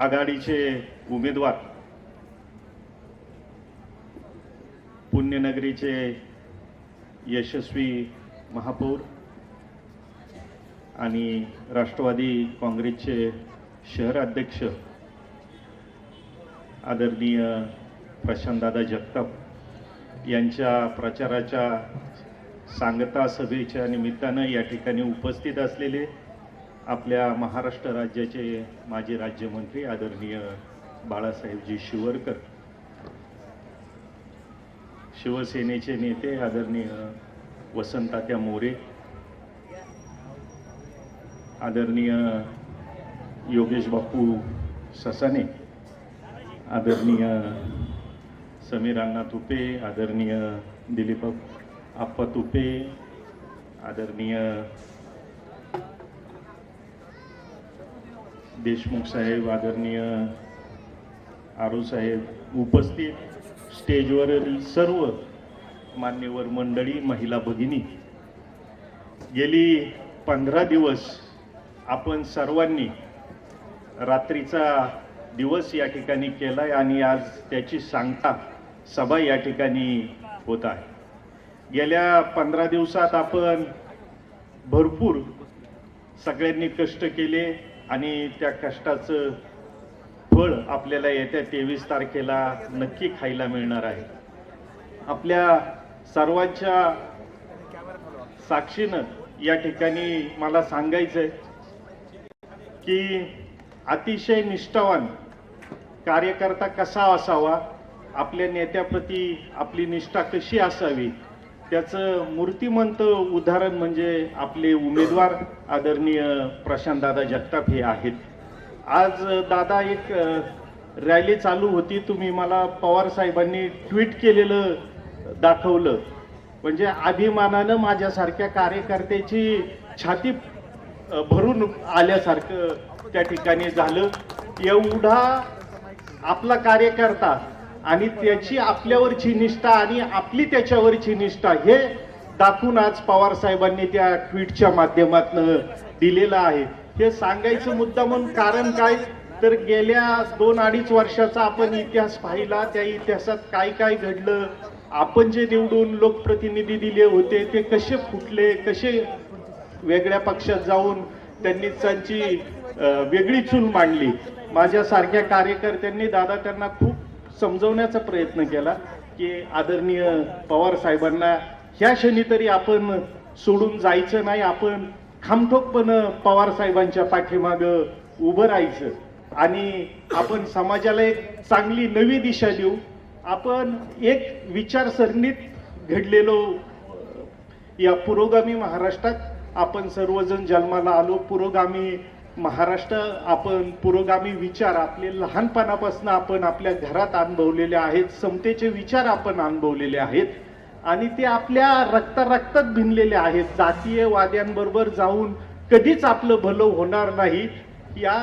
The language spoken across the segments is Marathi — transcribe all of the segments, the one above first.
आघाडीचे उमेदवार पुण्यनगरीचे यशस्वी महापौर आणि राष्ट्रवादी काँग्रेसचे शहर अध्यक्ष आदरणीय प्रशांतदादा जगताप यांच्या प्रचाराच्या सांगता सभेच्या निमित्तानं या ठिकाणी उपस्थित असलेले आपल्या महाराष्ट्र राज्याचे माजी राज्यमंत्री आदरणीय बाळासाहेबजी शिवरकर शिवसेनेचे नेते आदरणीय वसंतात्या मोरे आदरणीय योगेश बापू ससाने आदरणीय समीर अण्णा तुपे आदरणीय दिलीप आप्पा तुपे आदरणीय देशमुख साहेब आदरणीय आरू साहेब उपस्थित स्टेजवरील सर्व मान्यवर मंडळी महिला भगिनी. गेली पंधरा दिवस आपण सर्वांनी रात्रीचा दिवस या ठिकाणी केला आहे आणि आज त्याची सांगता सभा या ठिकाणी होत आहे. गेल्या पंधरा दिवसात आपण भरपूर सगळ्यांनी कष्ट केले. आणि त्या कष्टाचं फळ आपल्याला येत्या तेवीस तारखेला नक्की खायला मिळणार आहे. आपल्या सर्वांच्या साक्षीनं या ठिकाणी मला सांगायचंय की अतिशय निष्ठावान कार्यकर्ता कसा असावा आपल्या नेत्याप्रती आपली निष्ठा कशी असावी त्याचं मूर्तिमंत उदाहरण म्हणजे आपले उमेदवार आदरणीय प्रशांतदादा जगताप हे आहेत. आज दादा एक रॅली चालू होती. तुम्ही मला पवार साहेबांनी ट्विट केलेलं दाखवलं. म्हणजे अभिमानानं माझ्यासारख्या कार्यकर्त्याची छाती भरून आल्यासारखं त्या ठिकाणी झालं. एवढा आपला कार्यकर्ता आणि त्याची आपल्यावरची निष्ठा आणि आपली त्याच्यावरची निष्ठा हे दाखवून आज पवार साहेबांनी त्या ट्विटच्या माध्यमातून दिलेलं आहे. हे सांगायचं मुद्दा म्हणून कारण काय? तर गेल्या दोन अडीच वर्षाचा आपण इतिहास पाहिला त्या इतिहासात काय काय घडलं आपण जे निवडून लोकप्रतिनिधी दिले होते ते कसे फुटले कसे वेगळ्या पक्षात जाऊन त्यांनी त्यांची वेगळी चूल मांडली. माझ्यासारख्या कार्यकर्त्यांनी दादा त्यांना खूप समजवण्याचा प्रयत्न केला की आदरणीय पवार साहेबांना ह्या क्षणी तरी आपण सोडून जायचं नाही आपण खामठोकपणं पवार साहेबांच्या पाठीमाग उभं राहायचं. आणि आपण समाजाला एक चांगली नवी दिशा देऊ. आपण एक विचारसरणीत घडलेलो या पुरोगामी महाराष्ट्रात आपण सर्वजण जन्माला आलो. पुरोगामी महाराष्ट्र आपण पुरोगामी विचार आपले लहानपणापासून आपण आपल्या घरात अनुभवलेले आहेत समतेचे विचार आपण अनुभवलेले आहेत आणि ते आपल्या रक्ता रक्तात भिनलेले आहेत. जातीय वाद्यांबरोबर जाऊन कधीच आपलं भलं होणार नाही. या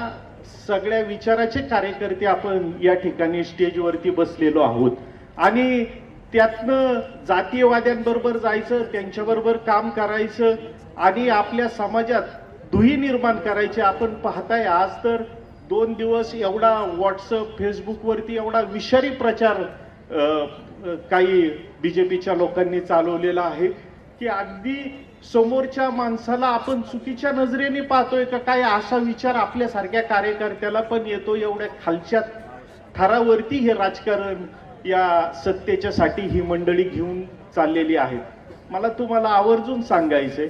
सगळ्या विचाराचे कार्यकर्ते आपण या ठिकाणी स्टेजवरती बसलेलो आहोत. आणि त्यातनं जातीयवाद्यांबरोबर जायचं त्यांच्याबरोबर काम करायचं आणि आपल्या समाजात दुही निर्माण करायचे. आपण पाहताय आज तर दोन दिवस एवढा व्हॉट्सअप फेसबुकवरती एवढा विषारी प्रचार काही बी काही बीजेपीच्या लोकांनी चालवलेला आहे की अगदी समोरच्या माणसाला आपण चुकीच्या नजरेने पाहतोय का काय असा विचार आपल्यासारख्या कार्यकर्त्याला पण येतो एवढ्या खालच्या थरावरती हे राजकारण या सत्तेच्या साठी ही मंडळी घेऊन चाललेली आहे. मला तुम्हाला आवर्जून सांगायचंय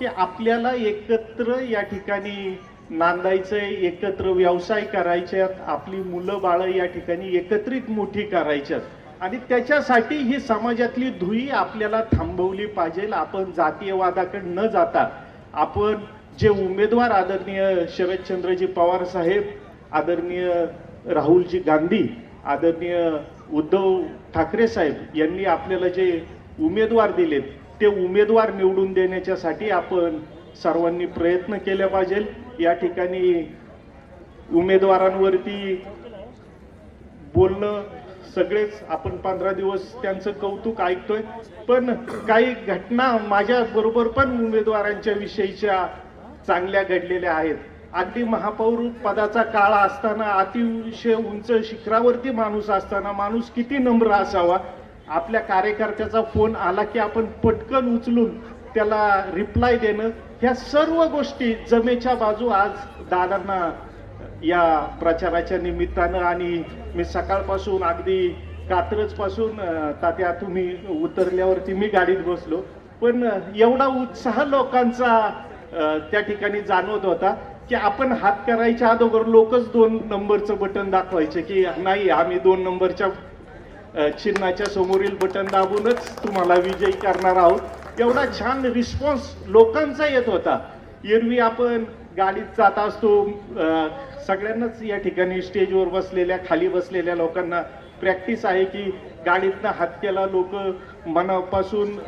की आपल्याला एकत्र या ठिकाणी नांदायचंय एकत्र व्यवसाय करायच्यात आपली मुलं बाळं या ठिकाणी एकत्रित मोठी करायच्यात. आणि त्याच्यासाठी ही समाजातली धुई आपल्याला थांबवली पाहिजे. आपण जातीयवादाकडे न जाता आपण जे उमेदवार आदरणीय शरदचंद्रजी पवार साहेब आदरणीय राहुलजी गांधी आदरणीय उद्धव ठाकरे साहेब यांनी आपल्याला जे उमेदवार दिलेत ते उमेदवार निवडून देण्याच्यासाठी आपण सर्वांनी प्रयत्न केले पाहिजे. या ठिकाणी उमेदवारांवरती बोलणं सगळेच आपण पंधरा दिवस त्यांचं कौतुक ऐकतोय. पण काही घटना माझ्या बरोबर पण उमेदवारांच्या विषयीच्या चांगल्या घडलेल्या आहेत. अगदी महापौर पदाचा काळ असताना अतिशय उंच शिखरावरती माणूस असताना माणूस किती नम्र असावा? आपल्या कार्यकर्त्याचा फोन आला की आपण पटकन उचलून त्याला रिप्लाय देणं. ह्या सर्व गोष्टी जमेच्या बाजू आज दादांना या प्रचाराच्या निमित्तानं आणि मी सकाळपासून अगदी कात्रजपासून तात्या तुम्ही उतरल्यावरती मी गाडीत बसलो. पण एवढा उत्साह लोकांचा त्या ठिकाणी जाणवत होता की आपण हात करायच्या अगोदर लोकच दोन नंबरचं बटन दाखवायचे की नाही आम्ही दोन नंबरच्या चिन्हाच्या समोरील बटन दाबूनच तुम्हाला विजयी करणार आहोत. एवढा छान रिस्पॉन्स लोकांचा येत होता. एरवी आपण गाडीत जात असतो सगळ्यांनाच या ठिकाणी स्टेजवर बसलेल्या खाली बसलेल्या लोकांना प्रॅक्टिस आहे की गाडीतनं हात केला लोक मनापासून